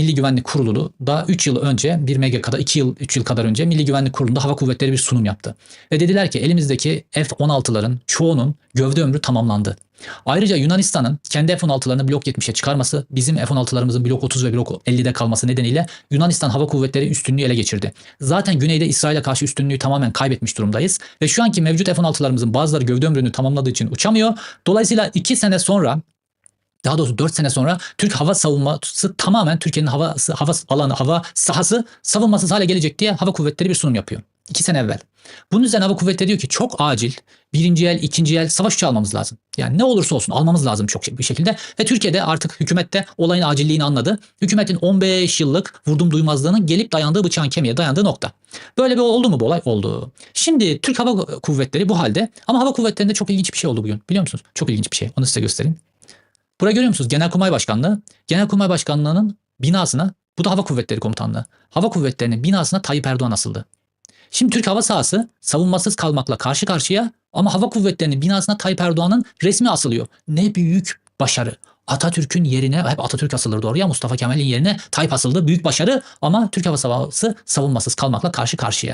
Milli Güvenlik Kurulu da 3 yıl önce bir mega kadar 2 yıl 3 yıl kadar önce Milli Güvenlik Kurulu'nda Hava Kuvvetleri bir sunum yaptı. Ve dediler ki elimizdeki F-16'ların çoğunun gövde ömrü tamamlandı. Ayrıca Yunanistan'ın kendi F-16'larını blok 70'e çıkarması, bizim F-16'larımızın blok 30 ve blok 50'de kalması nedeniyle Yunanistan Hava Kuvvetleri üstünlüğü ele geçirdi. Zaten güneyde İsrail'e karşı üstünlüğü tamamen kaybetmiş durumdayız. Ve şu anki mevcut F-16'larımızın bazıları gövde ömrünü tamamladığı için uçamıyor. Dolayısıyla 2 sene sonra daha doğrusu 4 sene sonra Türk hava savunması tamamen Türkiye'nin havası, hava alanı, hava sahası savunmasız hale gelecek diye hava kuvvetleri bir sunum yapıyor. 2 sene evvel. Bunun üzerine hava kuvvetleri diyor ki çok acil birinci el, ikinci el savaş uçağı almamız lazım. Yani ne olursa olsun almamız lazım çok bir şekilde. Ve Türkiye'de artık hükümette olayın acilliğini anladı. Hükümetin 15 yıllık vurdum duymazlığının gelip dayandığı bıçağın kemiğe dayandığı nokta. Böyle bir oldu mu bu olay? Oldu. Şimdi Türk Hava Kuvvetleri bu halde ama hava kuvvetlerinde çok ilginç bir şey oldu bugün. Biliyor musunuz? Çok ilginç bir şey. Onu size göstereyim. Buraya görüyor musunuz? Genelkurmay Başkanlığı. Genelkurmay Başkanlığı'nın binasına bu da Hava Kuvvetleri Komutanlığı. Hava Kuvvetleri'nin binasına Tayyip Erdoğan asıldı. Şimdi Türk hava sahası savunmasız kalmakla karşı karşıya ama hava kuvvetlerinin binasına Tayyip Erdoğan'ın resmi asılıyor. Ne büyük başarı. Atatürk'ün yerine hep Atatürk asılırdı oraya Mustafa Kemal'in yerine Tayyip asıldı. Büyük başarı ama Türk hava sahası savunmasız kalmakla karşı karşıya.